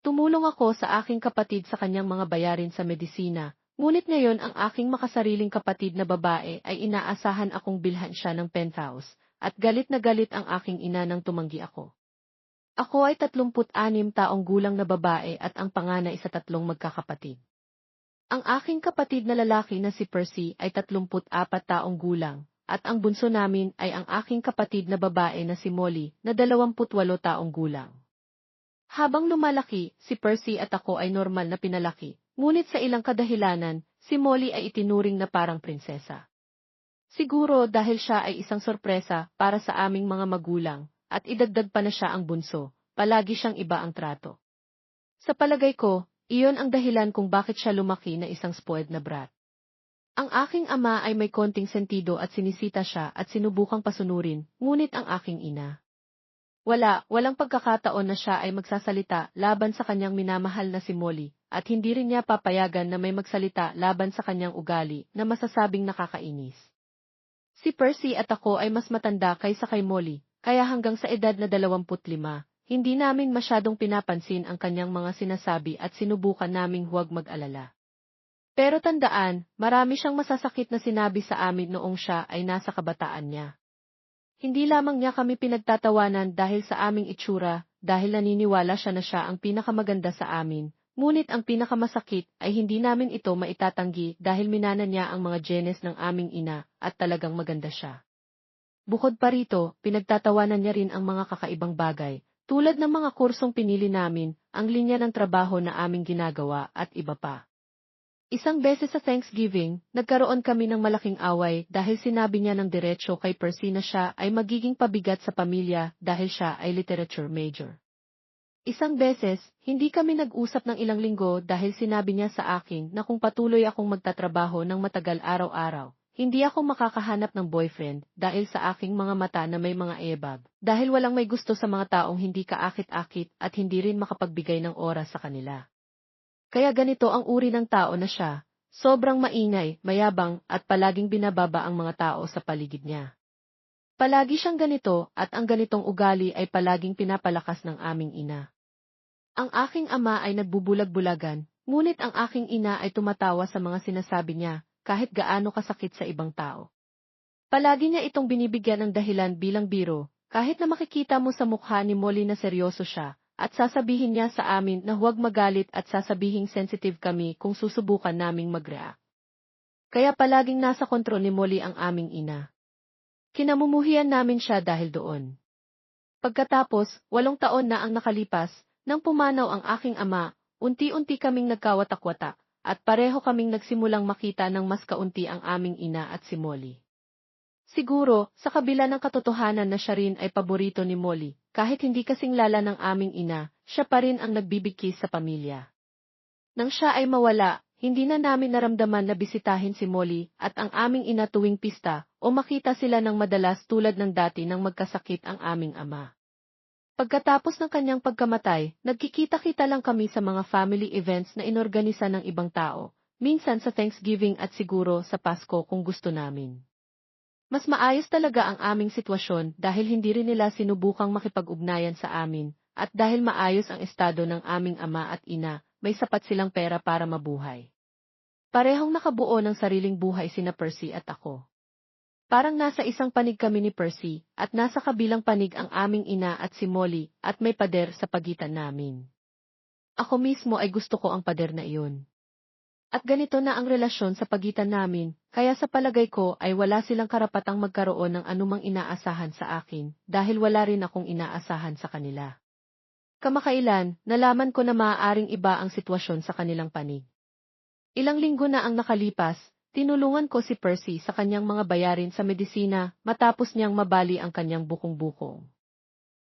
Tumulong ako sa aking kapatid sa kanyang mga bayarin sa medisina, ngunit ngayon ang aking makasariling kapatid na babae ay inaasahan akong bilhan siya ng penthouse, at galit na galit ang aking ina nang tumanggi ako. Ako ay 36 taong gulang na babae at ang panganay sa tatlong magkakapatid. Ang aking kapatid na lalaki na si Percy ay 34 taong gulang, at ang bunso namin ay ang aking kapatid na babae na si Molly na 28 taong gulang. Habang lumalaki, si Percy at ako ay normal na pinalaki, ngunit sa ilang kadahilanan, si Molly ay itinuring na parang prinsesa. Siguro dahil siya ay isang sorpresa para sa aming mga magulang, at idagdag pa na siya ang bunso, palagi siyang iba ang trato. Sa palagay ko, iyon ang dahilan kung bakit siya lumaki na isang spoiled na brat. Ang aking ama ay may konting sentido at sinisita siya at sinubukang pasunurin, ngunit ang aking ina. Wala, walang pagkakataon na siya ay magsasalita laban sa kanyang minamahal na si Molly, at hindi rin niya papayagan na may magsalita laban sa kanyang ugali na masasabing nakakainis. Si Percy at ako ay mas matanda kaysa kay Molly, kaya hanggang sa edad na 25, hindi namin masyadong pinapansin ang kanyang mga sinasabi at sinubukan naming huwag mag-alala. Pero tandaan, marami siyang masasakit na sinabi sa amin noong siya ay nasa kabataan niya. Hindi lamang niya kami pinagtatawanan dahil sa aming itsura, dahil naniniwala siya na siya ang pinakamaganda sa amin, ngunit ang pinakamasakit ay hindi namin ito maitatanggi dahil minana niya ang mga genes ng aming ina at talagang maganda siya. Bukod pa rito, pinagtatawanan niya rin ang mga kakaibang bagay, tulad ng mga kursong pinili namin, ang linya ng trabaho na aming ginagawa at iba pa. Isang beses sa Thanksgiving, nagkaroon kami ng malaking away dahil sinabi niya ng diretsyo kay Percy na siya ay magiging pabigat sa pamilya dahil siya ay literature major. Isang beses, hindi kami nag-usap ng ilang linggo dahil sinabi niya sa akin na kung patuloy akong magtatrabaho ng matagal araw-araw, hindi ako makakahanap ng boyfriend dahil sa aking mga mata na may mga ebab, dahil walang may gusto sa mga taong hindi kaakit-akit at hindi rin makapagbigay ng oras sa kanila. Kaya ganito ang uri ng tao na siya, sobrang maingay, mayabang, at palaging binababa ang mga tao sa paligid niya. Palagi siyang ganito at ang ganitong ugali ay palaging pinapalakas ng aming ina. Ang aking ama ay nagbubulag-bulagan, ngunit ang aking ina ay tumatawa sa mga sinasabi niya, kahit gaano kasakit sa ibang tao. Palagi niya itong binibigyan ng dahilan bilang biro, kahit na makikita mo sa mukha ni Molly na seryoso siya, at sasabihin niya sa amin na huwag magalit at sasabihing sensitive kami kung susubukan naming mag-react. Kaya palaging nasa kontrol ni Molly ang aming ina. Kinamumuhian namin siya dahil doon. Pagkatapos, walong taon na ang nakalipas, nang pumanaw ang aking ama, unti-unti kaming nagkawatak-watak, at pareho kaming nagsimulang makita ng mas kaunti ang aming ina at si Molly. Siguro, sa kabila ng katotohanan na siya rin ay paborito ni Molly, kahit hindi kasing lala ng aming ina, siya pa rin ang nagbibigkis sa pamilya. Nang siya ay mawala, hindi na namin naramdaman na bisitahin si Molly at ang aming ina tuwing pista o makita sila ng madalas tulad ng dati nang magkasakit ang aming ama. Pagkatapos ng kanyang pagkamatay, nagkikita-kita lang kami sa mga family events na inorganisa ng ibang tao, minsan sa Thanksgiving at siguro sa Pasko kung gusto namin. Mas maayos talaga ang aming sitwasyon dahil hindi rin nila sinubukang makipag-ugnayan sa amin, at dahil maayos ang estado ng aming ama at ina, may sapat silang pera para mabuhay. Parehong nakabuo ng sariling buhay sina Percy at ako. Parang nasa isang panig kami ni Percy, at nasa kabilang panig ang aming ina at si Molly, at may pader sa pagitan namin. Ako mismo ay gusto ko ang pader na iyon. At ganito na ang relasyon sa pagitan namin, kaya sa palagay ko ay wala silang karapatang magkaroon ng anumang inaasahan sa akin, dahil wala rin akong inaasahan sa kanila. Kamakailan, nalaman ko na maaaring iba ang sitwasyon sa kanilang panig. Ilang linggo na ang nakalipas, tinulungan ko si Percy sa kanyang mga bayarin sa medisina matapos niyang mabali ang kanyang bukong-bukong.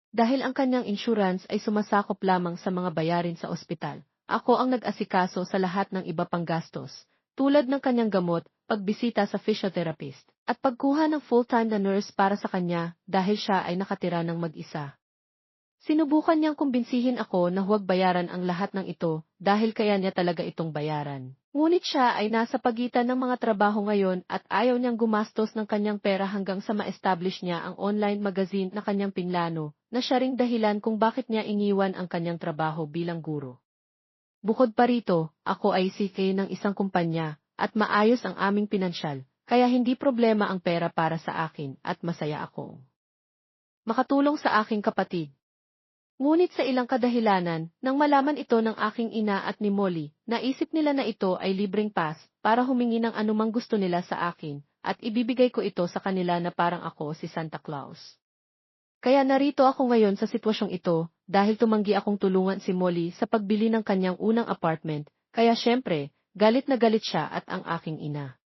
Dahil ang kanyang insurance ay sumasakop lamang sa mga bayarin sa ospital, ako ang nag-asikaso sa lahat ng iba pang gastos, tulad ng kanyang gamot, pagbisita sa physiotherapist, at pagkuha ng full-time na nurse para sa kanya dahil siya ay nakatira ng mag-isa. Sinubukan niyang kumbinsihin ako na huwag bayaran ang lahat ng ito dahil kaya niya talaga itong bayaran. Ngunit siya ay nasa pagitan ng mga trabaho ngayon at ayaw niyang gumastos ng kanyang pera hanggang sa ma-establish niya ang online magazine na kanyang pinlano, na siya ring dahilan kung bakit niya iniwan ang kanyang trabaho bilang guro. Bukod pa rito, ako ay CK ng isang kumpanya, at maayos ang aming pinansyal, kaya hindi problema ang pera para sa akin at masaya akong makatulong sa aking kapatid. Ngunit sa ilang kadahilanan, nang malaman ito ng aking ina at ni Molly, naisip nila na ito ay libreng pass para humingi ng anumang gusto nila sa akin, at ibibigay ko ito sa kanila na parang ako si Santa Claus. Kaya narito ako ngayon sa sitwasyong ito, dahil tumanggi akong tulungan si Molly sa pagbili ng kanyang unang apartment, kaya syempre, galit na galit siya at ang aking ina.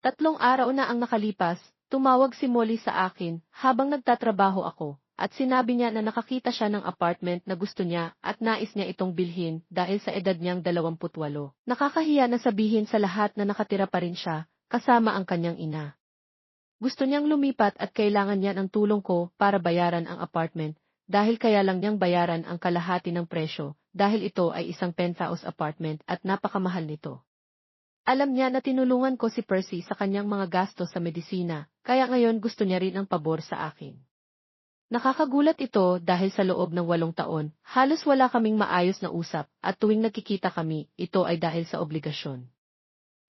Tatlong araw na ang nakalipas, tumawag si Molly sa akin habang nagtatrabaho ako, at sinabi niya na nakakita siya ng apartment na gusto niya at nais niya itong bilhin dahil sa edad niyang 28. Nakakahiya na sabihin sa lahat na nakatira pa rin siya, kasama ang kanyang ina. Gusto niyang lumipat at kailangan niya ng tulong ko para bayaran ang apartment, dahil kaya lang niyang bayaran ang kalahati ng presyo, dahil ito ay isang penthouse apartment at napakamahal nito. Alam niya na tinulungan ko si Percy sa kanyang mga gasto sa medisina, kaya ngayon gusto niya rin ang pabor sa akin. Nakakagulat ito dahil sa loob ng walong taon, halos wala kaming maayos na usap at tuwing nagkikita kami, ito ay dahil sa obligasyon.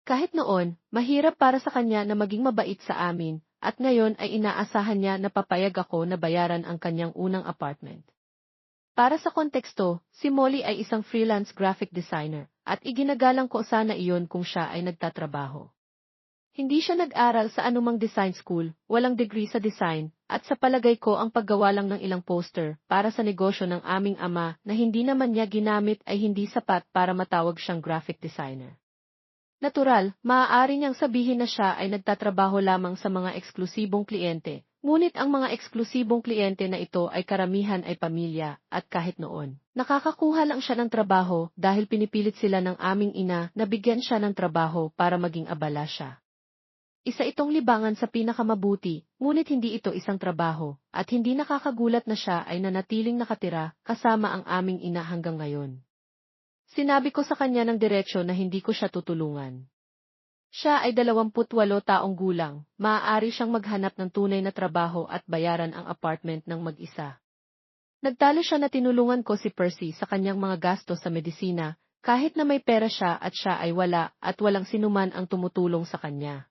Kahit noon, mahirap para sa kanya na maging mabait sa amin, at ngayon ay inaasahan niya na papayag ako na bayaran ang kanyang unang apartment. Para sa konteksto, si Molly ay isang freelance graphic designer, at iginagalang ko sana iyon kung siya ay nagtatrabaho. Hindi siya nag-aral sa anumang design school, walang degree sa design, at sa palagay ko ang paggawa lang ng ilang poster para sa negosyo ng aming ama na hindi naman niya ginamit ay hindi sapat para matawag siyang graphic designer. Natural, maaari niyang sabihin na siya ay nagtatrabaho lamang sa mga eksklusibong kliyente, ngunit ang mga eksklusibong kliyente na ito ay karamihan ay pamilya, at kahit noon, nakakakuha lang siya ng trabaho dahil pinipilit sila ng aming ina na bigyan siya ng trabaho para maging abala siya. Isa itong libangan sa pinakamabuti, ngunit hindi ito isang trabaho, at hindi nakakagulat na siya ay nanatiling nakatira kasama ang aming ina hanggang ngayon. Sinabi ko sa kanya ng diretsyo na hindi ko siya tutulungan. Siya ay 28 taong gulang, maaari siyang maghanap ng tunay na trabaho at bayaran ang apartment ng mag-isa. Nagtalo siya na tinulungan ko si Percy sa kanyang mga gasto sa medisina, kahit na may pera siya at siya ay wala at walang sinuman ang tumutulong sa kanya.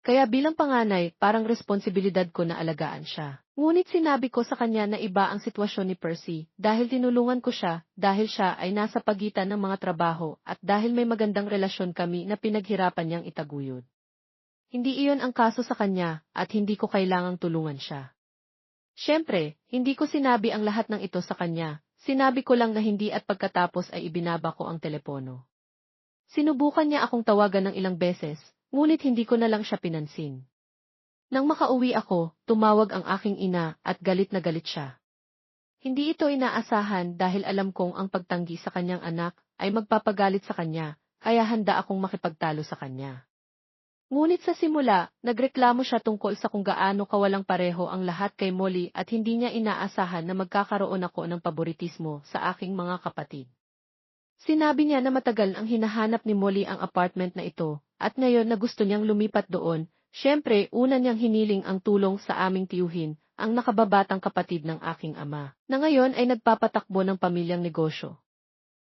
Kaya bilang panganay, parang responsibilidad ko na alagaan siya. Ngunit sinabi ko sa kanya na iba ang sitwasyon ni Percy, dahil tinulungan ko siya, dahil siya ay nasa pagitan ng mga trabaho, at dahil may magandang relasyon kami na pinaghirapan niyang itaguyod. Hindi iyon ang kaso sa kanya, at hindi ko kailangang tulungan siya. Siyempre, hindi ko sinabi ang lahat ng ito sa kanya, sinabi ko lang na hindi at pagkatapos ay ibinaba ko ang telepono. Sinubukan niya akong tawagan ng ilang beses, ngunit hindi ko na lang siya pinansin. Nang makauwi ako, tumawag ang aking ina at galit na galit siya. Hindi ito inaasahan dahil alam kong ang pagtanggi sa kanyang anak ay magpapagalit sa kanya, kaya handa akong makipagtalo sa kanya. Ngunit sa simula, nagreklamo siya tungkol sa kung gaano kawalang pareho ang lahat kay Molly at hindi niya inaasahan na magkakaroon ako ng paboritismo sa aking mga kapatid. Sinabi niya na matagal ang hinahanap ni Molly ang apartment na ito, at ngayon na gusto niyang lumipat doon, syempre una niyang hiniling ang tulong sa aming tiyuhin, ang nakababatang kapatid ng aking ama, na ngayon ay nagpapatakbo ng pamilyang negosyo.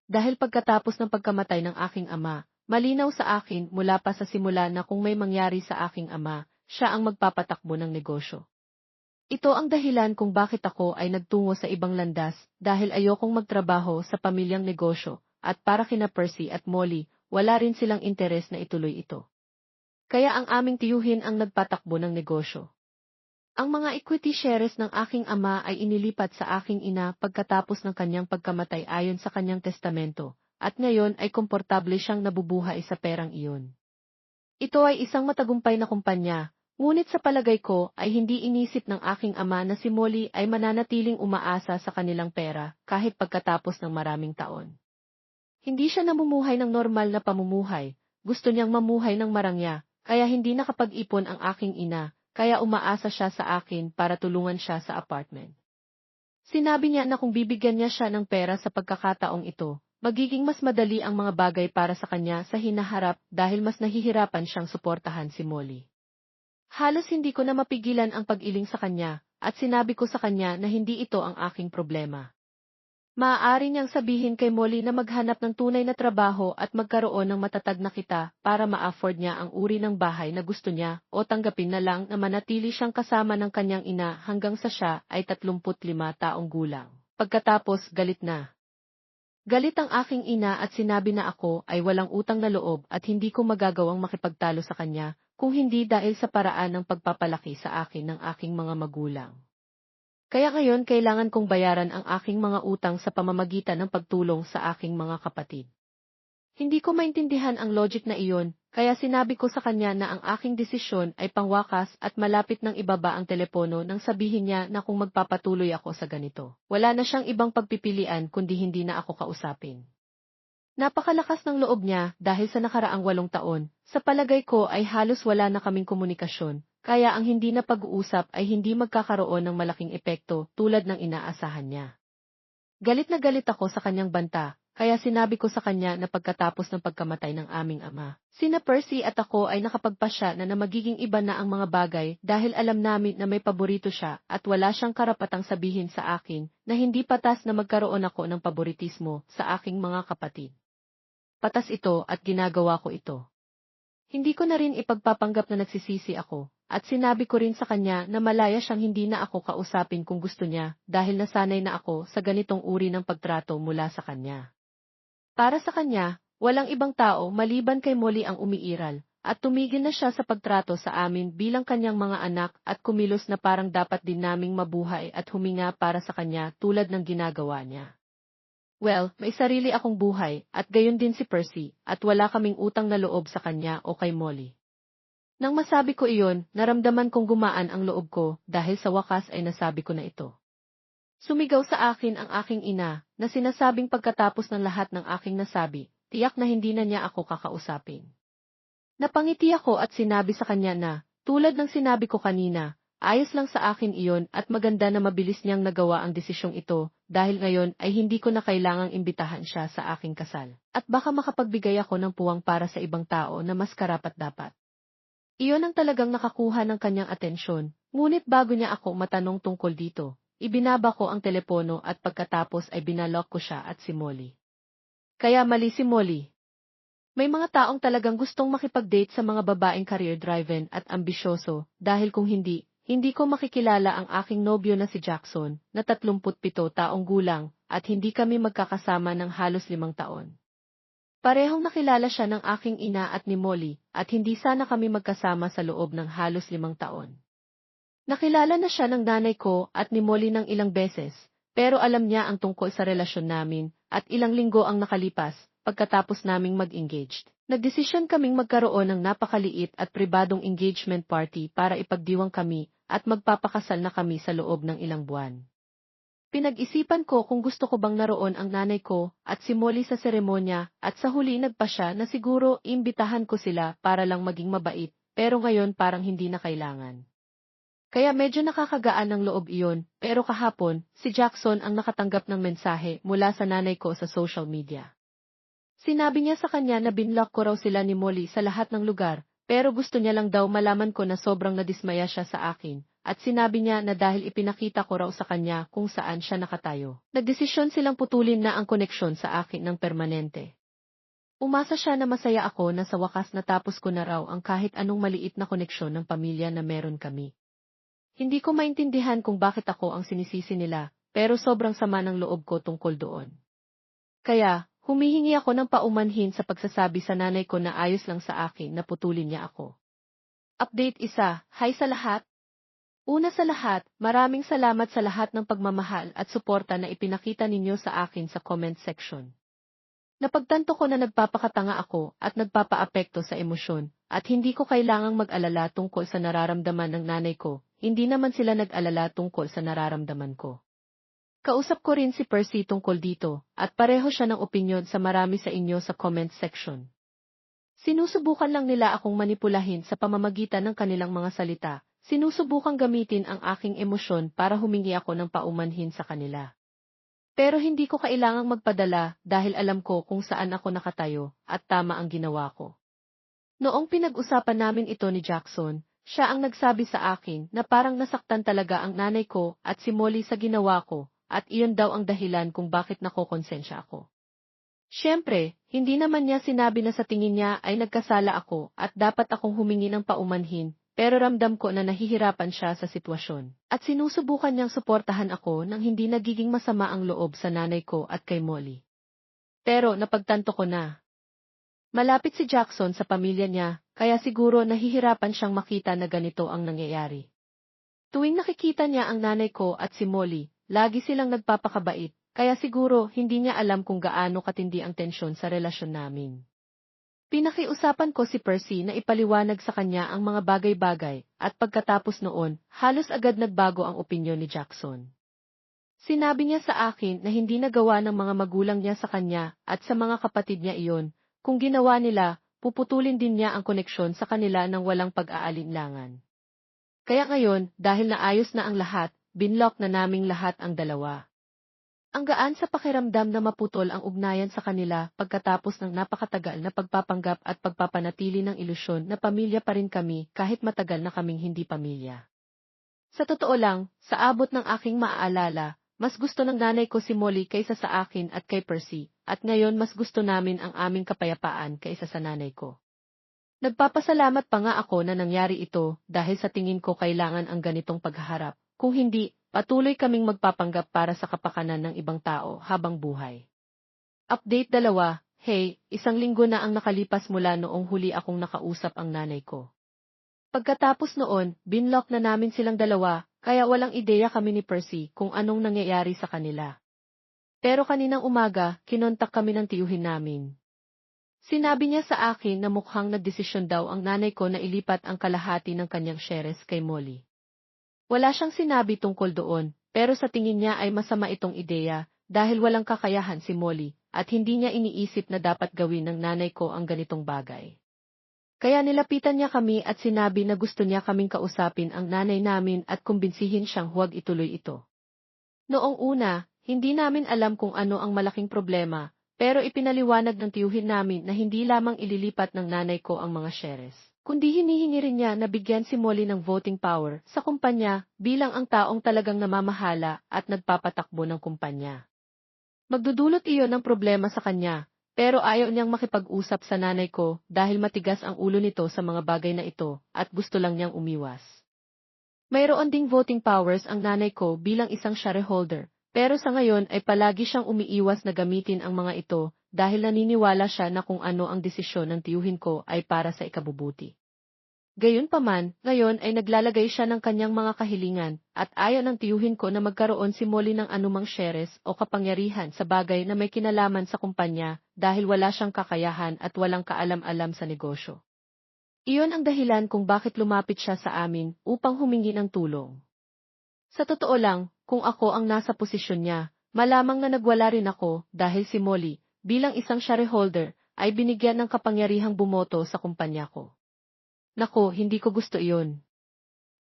Dahil pagkatapos ng pagkamatay ng aking ama, malinaw sa akin mula pa sa simula na kung may mangyari sa aking ama, siya ang magpapatakbo ng negosyo. Ito ang dahilan kung bakit ako ay nagtungo sa ibang landas dahil ayokong magtrabaho sa pamilyang negosyo at para kina Percy at Molly, wala rin silang interes na ituloy ito. Kaya ang aming tiyuhin ang nagpatakbo ng negosyo. Ang mga equity shares ng aking ama ay inilipat sa aking ina pagkatapos ng kanyang pagkamatay ayon sa kanyang testamento, at ngayon ay komportable siyang nabubuhay sa perang iyon. Ito ay isang matagumpay na kumpanya, ngunit sa palagay ko ay hindi inisip ng aking ama na si Molly ay mananatiling umaasa sa kanilang pera kahit pagkatapos ng maraming taon. Hindi siya namumuhay ng normal na pamumuhay, gusto niyang mamuhay ng marangya, kaya hindi nakapag-ipon ang aking ina, kaya umaasa siya sa akin para tulungan siya sa apartment. Sinabi niya na kung bibigyan niya siya ng pera sa pagkakataong ito, magiging mas madali ang mga bagay para sa kanya sa hinaharap dahil mas nahihirapan siyang suportahan si Molly. Halos hindi ko na mapigilan ang pag-iling sa kanya, at sinabi ko sa kanya na hindi ito ang aking problema. Maaari niyang sabihin kay Molly na maghanap ng tunay na trabaho at magkaroon ng matatag na kita para ma-afford niya ang uri ng bahay na gusto niya o tanggapin na lang na manatili siyang kasama ng kanyang ina hanggang sa siya ay 35 taong gulang. Pagkatapos galit na. Galit ang aking ina at sinabi na ako ay walang utang na loob at hindi ko magagawang makipagtalo sa kanya kung hindi dahil sa paraan ng pagpapalaki sa akin ng aking mga magulang. Kaya ngayon kailangan kong bayaran ang aking mga utang sa pamamagitan ng pagtulong sa aking mga kapatid. Hindi ko maintindihan ang logic na iyon, kaya sinabi ko sa kanya na ang aking desisyon ay pangwakas at malapit ng ibaba ang telepono nang sabihin niya na kung magpapatuloy ako sa ganito. Wala na siyang ibang pagpipilian kundi hindi na ako kausapin. Napakalakas ng loob niya dahil sa nakaraang walong taon, sa palagay ko ay halos wala na kaming komunikasyon, kaya ang hindi na pag-uusap ay hindi magkakaroon ng malaking epekto tulad ng inaasahan niya. Galit na galit ako sa kanyang banta, kaya sinabi ko sa kanya na pagkatapos ng pagkamatay ng aming ama, sina Percy at ako ay nakapagpasya na na magiging iba na ang mga bagay dahil alam namin na may paborito siya at wala siyang karapatang sabihin sa akin na hindi patas na magkaroon ako ng paboritismo sa aking mga kapatid. Patas ito at ginagawa ko ito. Hindi ko na rin ipagpapanggap na nagsisisi ako, at sinabi ko rin sa kanya na malaya siyang hindi na ako kausapin kung gusto niya dahil nasanay na ako sa ganitong uri ng pagtrato mula sa kanya. Para sa kanya, walang ibang tao maliban kay Molly ang umiiral, at tumigil na siya sa pagtrato sa amin bilang kanyang mga anak at kumilos na parang dapat din naming mabuhay at huminga para sa kanya tulad ng ginagawa niya. Well, may sarili akong buhay, at gayon din si Percy, at wala kaming utang na loob sa kanya o kay Molly. Nang masabi ko iyon, naramdaman kong gumaan ang loob ko dahil sa wakas ay nasabi ko na ito. Sumigaw sa akin ang aking ina na sinasabing pagkatapos ng lahat ng aking nasabi, tiyak na hindi na niya ako kakausapin. Napangiti ako at sinabi sa kanya na, tulad ng sinabi ko kanina, ayos lang sa akin iyon at maganda na mabilis niyang nagawa ang desisyong ito dahil ngayon ay hindi ko na kailangang imbitahan siya sa aking kasal. At baka makapagbigay ako ng puwang para sa ibang tao na mas karapat dapat. Iyon ang talagang nakakuha ng kanyang atensyon, ngunit bago niya ako matanong tungkol dito, ibinaba ko ang telepono at pagkatapos ay binalok ko siya at si Molly. Kaya mali si Molly. May mga taong talagang gustong makipag-date sa mga babaeng career-driven at ambisyoso dahil kung hindi, hindi ko makikilala ang aking nobyo na si Jackson, na 37 taong gulang, at hindi kami magkakasama ng halos limang taon. Parehong nakilala siya ng aking ina at ni Molly, at hindi sana kami magkasama sa loob ng halos limang taon. Nakilala na siya ng nanay ko at ni Molly ng ilang beses, pero alam niya ang tungkol sa relasyon namin, at ilang linggo ang nakalipas, pagkatapos naming mag-engaged. Nagdesisyon kaming magkaroon ng napakaliit at pribadong engagement party para ipagdiwang kami at magpapakasal na kami sa loob ng ilang buwan. Pinag-isipan ko kung gusto ko bang naroon ang nanay ko at si Molly sa seremonya at sa huli nagpa siya na siguro imbitahan ko sila para lang maging mabait, pero ngayon parang hindi na kailangan. Kaya medyo nakakagaan ng loob iyon, pero kahapon, si Jackson ang nakatanggap ng mensahe mula sa nanay ko sa social media. Sinabi niya sa kanya na binlock ko raw sila ni Molly sa lahat ng lugar, pero gusto niya lang daw malaman ko na sobrang nadismaya siya sa akin, at sinabi niya na dahil ipinakita ko raw sa kanya kung saan siya nakatayo. Nagdesisyon silang putulin na ang koneksyon sa akin ng permanente. Umasa siya na masaya ako na sa wakas natapos ko na raw ang kahit anong maliit na koneksyon ng pamilya na meron kami. Hindi ko maintindihan kung bakit ako ang sinisisi nila, pero sobrang sama ng loob ko tungkol doon. Kaya, humihingi ako ng paumanhin sa pagsasabi sa nanay ko na ayos lang sa akin na putulin niya ako. Update isa, Hi sa lahat, Una sa lahat, maraming salamat sa lahat ng pagmamahal at suporta na ipinakita ninyo sa akin sa comment section. Napagtanto ko na nagpapakatanga ako at nagpapaapekto sa emosyon, at hindi ko kailangang mag-alala tungkol sa nararamdaman ng nanay ko, hindi naman sila nag-alala tungkol sa nararamdaman ko. Kausap ko rin si Percy tungkol dito, at pareho siya ng opinyon sa marami sa inyo sa comment section. Sinusubukan lang nila akong manipulahin sa pamamagitan ng kanilang mga salita, Sinusubukang gamitin ang aking emosyon para humingi ako ng paumanhin sa kanila. Pero hindi ko kailangang magpadala dahil alam ko kung saan ako nakatayo at tama ang ginawa ko. Noong pinag-usapan namin ito ni Jackson, siya ang nagsabi sa akin na parang nasaktan talaga ang nanay ko at si Molly sa ginawa ko, at iyon daw ang dahilan kung bakit nakokonsensya ako. Siyempre, hindi naman niya sinabi na sa tingin niya ay nagkasala ako at dapat akong humingi ng paumanhin, pero ramdam ko na nahihirapan siya sa sitwasyon. At sinusubukan niyang suportahan ako nang hindi nagiging masama ang loob sa nanay ko at kay Molly. Pero napagtanto ko na. Malapit si Jackson sa pamilya niya, kaya siguro nahihirapan siyang makita na ganito ang nangyayari. Tuwing nakikita niya ang nanay ko at si Molly, lagi silang nagpapakabait, kaya siguro hindi niya alam kung gaano katindi ang tensyon sa relasyon namin. Pinakiusapan ko si Percy na ipaliwanag sa kanya ang mga bagay-bagay, at pagkatapos noon, halos agad nagbago ang opinyon ni Jackson. Sinabi niya sa akin na hindi nagawa ng mga magulang niya sa kanya at sa mga kapatid niya iyon, kung ginawa nila, puputulin din niya ang koneksyon sa kanila ng walang pag-aalinlangan. Kaya ngayon, dahil naayos na ang lahat, binlock na naming lahat ang dalawa. Ang gaan sa pakiramdam na maputol ang ugnayan sa kanila pagkatapos ng napakatagal na pagpapanggap at pagpapanatili ng ilusyon na pamilya pa rin kami kahit matagal na kaming hindi pamilya. Sa totoo lang, sa abot ng aking maaalala, mas gusto ng nanay ko si Molly kaysa sa akin at kay Percy, at ngayon mas gusto namin ang aming kapayapaan kaysa sa nanay ko. Nagpapasalamat pa nga ako na nangyari ito dahil sa tingin ko kailangan ang ganitong paghaharap. Kung hindi, patuloy kaming magpapanggap para sa kapakanan ng ibang tao habang buhay. Update dalawa, hey, isang linggo na ang nakalipas mula noong huli akong nakausap ang nanay ko. Pagkatapos noon, binlock na namin silang dalawa, kaya walang ideya kami ni Percy kung anong nangyayari sa kanila. Pero kaninang umaga, kinontak kami ng tiyuhin namin. Sinabi niya sa akin na mukhang nagdesisyon daw ang nanay ko na ilipat ang kalahati ng kanyang shares kay Molly. Wala siyang sinabi tungkol doon, pero sa tingin niya ay masama itong ideya, dahil walang kakayahan si Molly, at hindi niya iniisip na dapat gawin ng nanay ko ang ganitong bagay. Kaya nilapitan niya kami at sinabi na gusto niya kaming kausapin ang nanay namin at kumbinsihin siyang huwag ituloy ito. Noong una, hindi namin alam kung ano ang malaking problema, pero ipinaliwanag ng tiyuhin namin na hindi lamang ililipat ng nanay ko ang mga shares, kundi hinihingi rin niya na bigyan si Molly ng voting power sa kumpanya bilang ang taong talagang namamahala at nagpapatakbo ng kumpanya. Magdudulot iyon ng problema sa kanya, pero ayaw niyang makipag-usap sa nanay ko dahil matigas ang ulo nito sa mga bagay na ito at gusto lang niyang umiwas. Mayroon ding voting powers ang nanay ko bilang isang shareholder, pero sa ngayon ay palagi siyang umiiwas na gamitin ang mga ito dahil naniniwala siya na kung ano ang desisyon ng tiyuhin ko ay para sa ikabubuti. Gayunpaman, ngayon ay naglalagay siya ng kanyang mga kahilingan at ayaw ng tiyuhin ko na magkaroon si Molly ng anumang shares o kapangyarihan sa bagay na may kinalaman sa kumpanya dahil wala siyang kakayahan at walang kaalam-alam sa negosyo. Iyon ang dahilan kung bakit lumapit siya sa amin upang humingi ng tulong. Sa totoo lang, kung ako ang nasa posisyon niya, malamang na nagwala rin ako dahil si Molly, bilang isang shareholder, ay binigyan ng kapangyarihang bumoto sa kumpanya ko. Nako, hindi ko gusto iyon.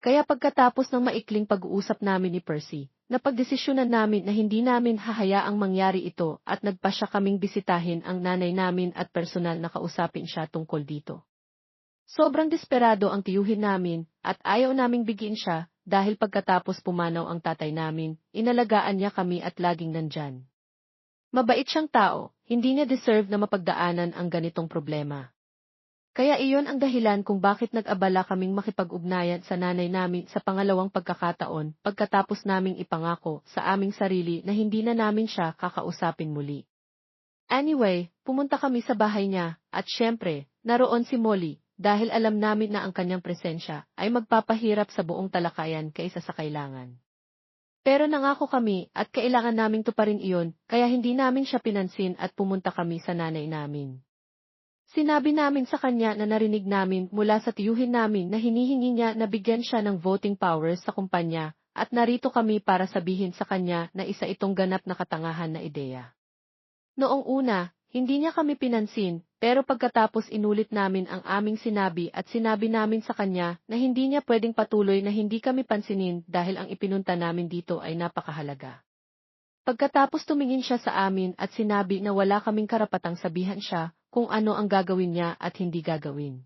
Kaya pagkatapos ng maikling pag-uusap namin ni Percy, napagdesisyonan namin na hindi namin hahayaang mangyari ito at nagpasya kaming bisitahin ang nanay namin at personal na kausapin siya tungkol dito. Sobrang desperado ang tiyuhin namin at ayaw naming bigyan siya dahil pagkatapos pumanaw ang tatay namin, inalagaan niya kami at laging nandyan. Mabait siyang tao, hindi niya deserve na mapagdaanan ang ganitong problema. Kaya iyon ang dahilan kung bakit nag-abala kaming makipag-ugnayan sa nanay namin sa pangalawang pagkakataon pagkatapos naming ipangako sa aming sarili na hindi na namin siya kakausapin muli. Anyway, pumunta kami sa bahay niya, at syempre, naroon si Molly, dahil alam namin na ang kanyang presensya ay magpapahirap sa buong talakayan kaysa sa kailangan. Pero nangako kami at kailangan naming tuparin iyon, kaya hindi namin siya pinansin at pumunta kami sa nanay namin. Sinabi namin sa kanya na narinig namin mula sa tiyuhin namin na hinihingi niya na bigyan siya ng voting powers sa kumpanya, at narito kami para sabihin sa kanya na isa itong ganap na katangahan na ideya. Noong una, hindi niya kami pinansin, pero pagkatapos inulit namin ang aming sinabi at sinabi namin sa kanya na hindi niya pwedeng patuloy na hindi kami pansinin dahil ang ipinunta namin dito ay napakahalaga. Pagkatapos tumingin siya sa amin at sinabi na wala kaming karapatang sabihan siya kung ano ang gagawin niya at hindi gagawin.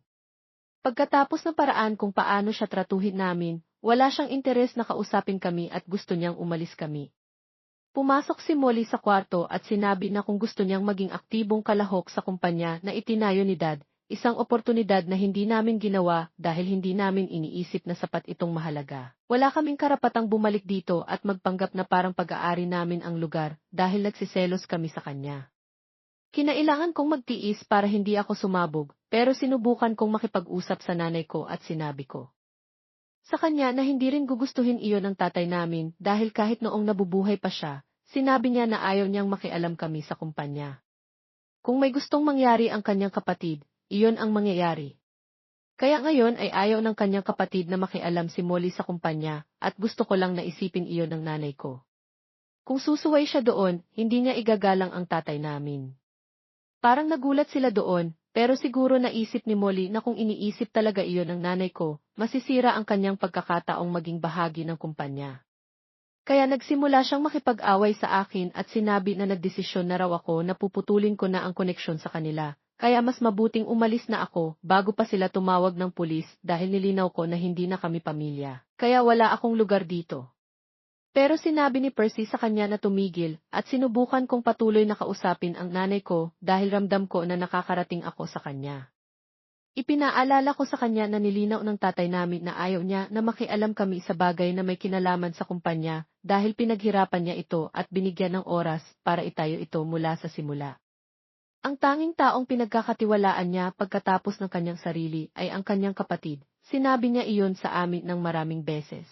Pagkatapos ng paraan kung paano siya tratuhin namin, wala siyang interes na kausapin kami at gusto niyang umalis kami. Pumasok si Molly sa kwarto at sinabi na kung gusto niyang maging aktibong kalahok sa kumpanya na itinayo ni Dad, isang oportunidad na hindi namin ginawa dahil hindi namin iniisip na sapat itong mahalaga. Wala kaming karapatang bumalik dito at magpanggap na parang pag-aari namin ang lugar dahil nagsiselos kami sa kanya. Kinailangan kong magtiis para hindi ako sumabog, pero sinubukan kong makipag-usap sa nanay ko at sinabi ko. Sa kanya na hindi rin gugustuhin iyon ng tatay namin dahil kahit noong nabubuhay pa siya, sinabi niya na ayaw niyang makialam kami sa kumpanya. Kung may gustong mangyari ang kanyang kapatid, iyon ang mangyayari. Kaya ngayon ay ayaw ng kanyang kapatid na makialam si Molly sa kumpanya at gusto ko lang naisipin iyon ng nanay ko. Kung susuway siya doon, hindi niya igagalang ang tatay namin. Parang nagulat sila doon, pero siguro naisip ni Molly na kung iniisip talaga iyon ng nanay ko, masisira ang kanyang pagkakataong maging bahagi ng kumpanya. Kaya nagsimula siyang makipag-away sa akin at sinabi na nagdesisyon na raw ako na puputulin ko na ang koneksyon sa kanila, kaya mas mabuting umalis na ako bago pa sila tumawag ng pulis dahil nilinaw ko na hindi na kami pamilya. Kaya wala akong lugar dito. Pero sinabi ni Percy sa kanya na tumigil at sinubukan kong patuloy na kausapin ang nanay ko dahil ramdam ko na nakakarating ako sa kanya. Ipinaalala ko sa kanya na nilinaw ng tatay namin na ayaw niya na makialam kami sa bagay na may kinalaman sa kumpanya dahil pinaghirapan niya ito at binigyan ng oras para itayo ito mula sa simula. Ang tanging taong pinagkakatiwalaan niya pagkatapos ng kanyang sarili ay ang kanyang kapatid. Sinabi niya iyon sa amin ng maraming beses.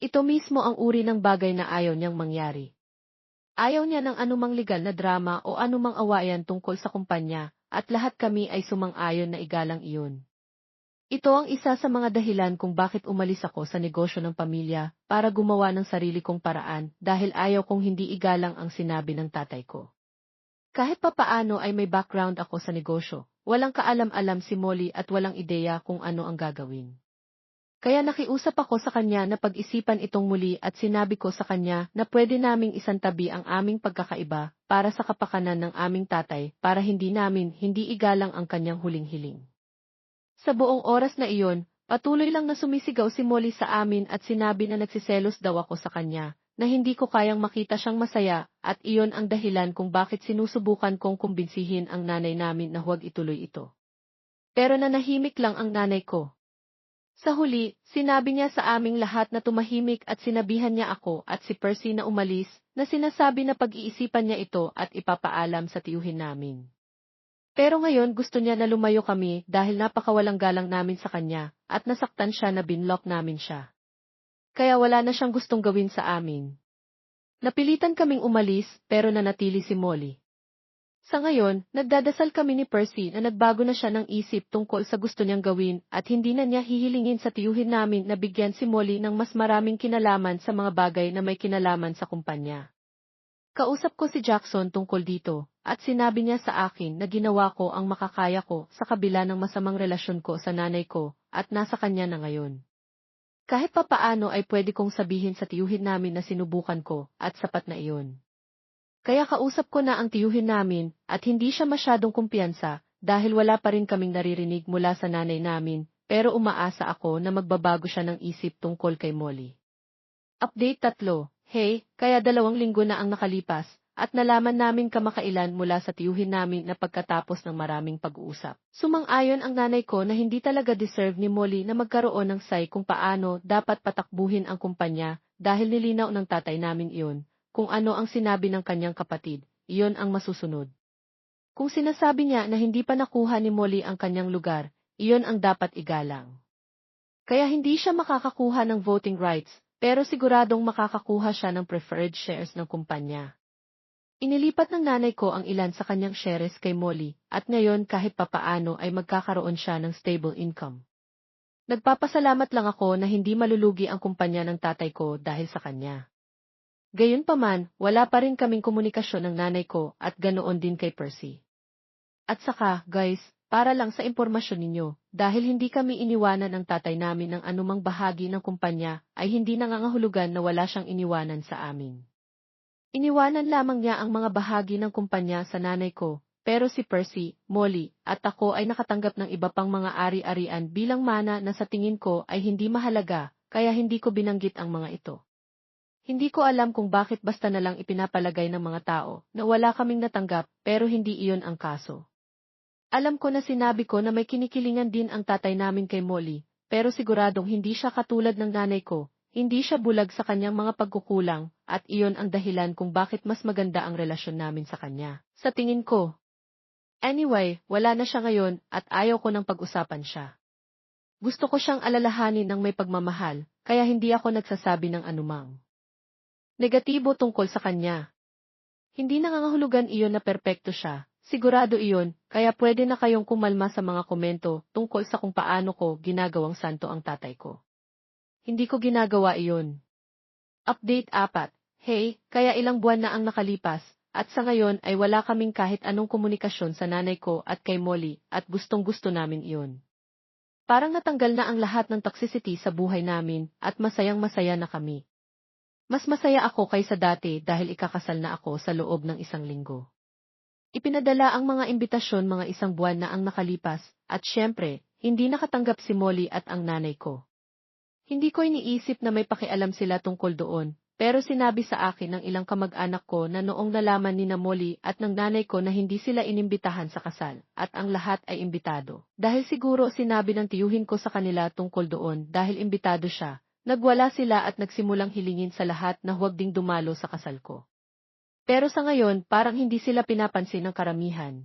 Ito mismo ang uri ng bagay na ayaw niyang mangyari. Ayaw niya ng anumang legal na drama o anumang awayan tungkol sa kumpanya, at lahat kami ay sumang-ayon na igalang iyon. Ito ang isa sa mga dahilan kung bakit umalis ako sa negosyo ng pamilya para gumawa ng sarili kong paraan dahil ayaw kong hindi igalang ang sinabi ng tatay ko. Kahit papaano ay may background ako sa negosyo, walang kaalam-alam si Molly at walang ideya kung ano ang gagawin. Kaya nakiusap ako sa kanya na pag-isipan itong muli at sinabi ko sa kanya na pwede naming isantabi ang aming pagkakaiba para sa kapakanan ng aming tatay para hindi namin hindi igalang ang kanyang huling hiling. Sa buong oras na iyon, patuloy lang na sumisigaw si Molly sa amin at sinabi na nagsiselos daw ako sa kanya, na hindi ko kayang makita siyang masaya at iyon ang dahilan kung bakit sinusubukan kong kumbinsihin ang nanay namin na huwag ituloy ito. Pero nanahimik lang ang nanay ko, sa huli, sinabi niya sa aming lahat na tumahimik at sinabihan niya ako at si Percy na umalis, na sinasabi na pag-iisipan niya ito at ipapaalam sa tiyuhin namin. Pero ngayon gusto niya na lumayo kami dahil napakawalang galang namin sa kanya at nasaktan siya na binlock namin siya. Kaya wala na siyang gustong gawin sa amin. Napilitan kaming umalis pero nanatili si Molly. Sa ngayon, nagdadasal kami ni Percy na nagbago na siya ng isip tungkol sa gusto niyang gawin at hindi na niya hihilingin sa tiyuhin namin na bigyan si Molly ng mas maraming kinalaman sa mga bagay na may kinalaman sa kumpanya. Kausap ko si Jackson tungkol dito, at sinabi niya sa akin na ginawa ko ang makakaya ko sa kabila ng masamang relasyon ko sa nanay ko at nasa kanya na ngayon. Kahit papaano ay pwede kong sabihin sa tiyuhin namin na sinubukan ko at sapat na iyon. Kaya kausap ko na ang tiyuhin namin at hindi siya masyadong kumpiyansa dahil wala pa rin kaming naririnig mula sa nanay namin pero umaasa ako na magbabago siya ng isip tungkol kay Molly. Update tatlo, hey, kaya dalawang linggo na ang nakalipas at nalaman namin kamakailan mula sa tiyuhin namin na pagkatapos ng maraming pag-uusap. Sumang-ayon ang nanay ko na hindi talaga deserve ni Molly na magkaroon ng say kung paano dapat patakbuhin ang kumpanya dahil nilinaw ng tatay namin iyon kung ano ang sinabi ng kanyang kapatid, iyon ang masusunod. Kung sinasabi niya na hindi pa nakuha ni Molly ang kanyang lugar, iyon ang dapat igalang. Kaya hindi siya makakakuha ng voting rights, pero siguradong makakakuha siya ng preferred shares ng kumpanya. Inilipat ng nanay ko ang ilan sa kanyang shares kay Molly, at ngayon kahit papaano ay magkakaroon siya ng stable income. Nagpapasalamat lang ako na hindi malulugi ang kumpanya ng tatay ko dahil sa kanya. Gayunpaman, wala pa rin kaming komunikasyon ng nanay ko at ganoon din kay Percy. At saka, guys, para lang sa impormasyon ninyo, dahil hindi kami iniwanan ng tatay namin ng anumang bahagi ng kumpanya, ay hindi nangangahulugan na wala siyang iniwanan sa amin. Iniwanan lamang niya ang mga bahagi ng kumpanya sa nanay ko, pero si Percy, Molly, at ako ay nakatanggap ng iba pang mga ari-arian bilang mana na sa tingin ko ay hindi mahalaga, kaya hindi ko binanggit ang mga ito. Hindi ko alam kung bakit basta na lang ipinapalagay ng mga tao na wala kaming natanggap pero hindi iyon ang kaso. Alam ko na sinabi ko na may kinikilingan din ang tatay namin kay Molly, pero siguradong hindi siya katulad ng nanay ko, hindi siya bulag sa kanyang mga pagkukulang, at iyon ang dahilan kung bakit mas maganda ang relasyon namin sa kanya. Sa tingin ko. Anyway, wala na siya ngayon at ayaw ko nang pag-usapan siya. Gusto ko siyang alalahanin ng may pagmamahal, kaya hindi ako nagsasabi ng anumang. Negatibo tungkol sa kanya. Hindi nangangahulugan iyon na perpekto siya, sigurado iyon, kaya pwede na kayong kumalma sa mga komento tungkol sa kung paano ko ginagawang santo ang tatay ko. Hindi ko ginagawa iyon. Update 4. Hey, kaya ilang buwan na ang nakalipas, at sa ngayon ay wala kaming kahit anong komunikasyon sa nanay ko at kay Molly, at gustong gusto namin iyon. Parang natanggal na ang lahat ng toxicity sa buhay namin, at masayang masaya na kami. Mas masaya ako kaysa dati dahil ikakasal na ako sa loob ng isang linggo. Ipinadala ang mga imbitasyon mga isang buwan na ang nakalipas, at syempre, hindi nakatanggap si Molly at ang nanay ko. Hindi ko iniisip na may pakialam sila tungkol doon, pero sinabi sa akin ng ilang kamag-anak ko na noong nalaman ni na Molly at ng nanay ko na hindi sila inimbitahan sa kasal, at ang lahat ay imbitado. Dahil siguro sinabi ng tiyuhin ko sa kanila tungkol doon dahil imbitado siya, Nagwala sila at nagsimulang hilingin sa lahat na huwag ding dumalo sa kasal ko. Pero sa ngayon, parang hindi sila pinapansin ng karamihan.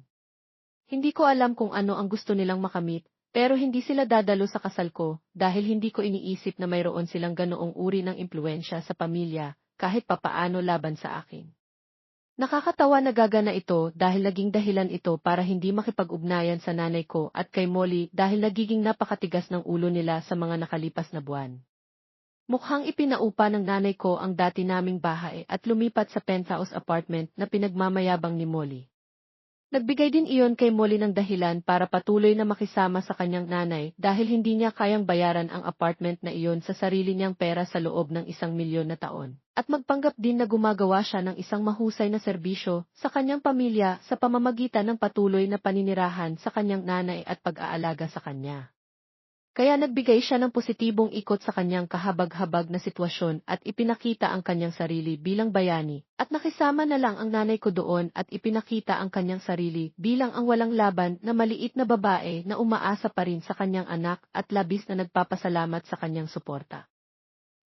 Hindi ko alam kung ano ang gusto nilang makamit, pero hindi sila dadalo sa kasal ko dahil hindi ko iniisip na mayroon silang ganoong uri ng impluensya sa pamilya kahit papaano laban sa akin. Nakakatawa na gagana ito dahil naging dahilan ito para hindi makipag-ugnayan sa nanay ko at kay Molly dahil nagiging napakatigas ng ulo nila sa mga nakalipas na buwan. Mukhang ipinaupa ng nanay ko ang dati naming bahay at lumipat sa penthouse apartment na pinagmamayabang ni Molly. Nagbigay din iyon kay Molly ng dahilan para patuloy na makisama sa kanyang nanay dahil hindi niya kayang bayaran ang apartment na iyon sa sarili niyang pera sa loob ng isang milyon na taon. At magpanggap din na gumagawa siya ng isang mahusay na serbisyo sa kanyang pamilya sa pamamagitan ng patuloy na paninirahan sa kanyang nanay at pag-aalaga sa kanya. Kaya nagbigay siya ng positibong ikot sa kanyang kahabag-habag na sitwasyon at ipinakita ang kanyang sarili bilang bayani, at nakisama na lang ang nanay ko doon at ipinakita ang kanyang sarili bilang ang walang laban na maliit na babae na umaasa pa rin sa kanyang anak at labis na nagpapasalamat sa kanyang suporta.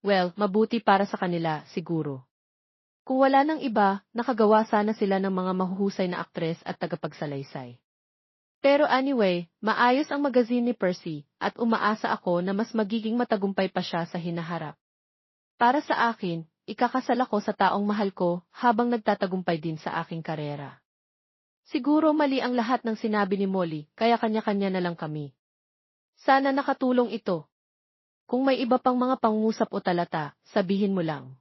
Well, mabuti para sa kanila, siguro. Kung wala nang iba, nakagawa sana sila ng mga mahuhusay na aktres at tagapagsalaysay. Pero anyway, maayos ang magazine ni Percy, at umaasa ako na mas magiging matagumpay pa siya sa hinaharap. Para sa akin, ikakasal ako sa taong mahal ko habang nagtatagumpay din sa aking karera. Siguro mali ang lahat ng sinabi ni Molly, kaya kanya-kanya na lang kami. Sana nakatulong ito. Kung may iba pang mga pangusap o talata, sabihin mo lang.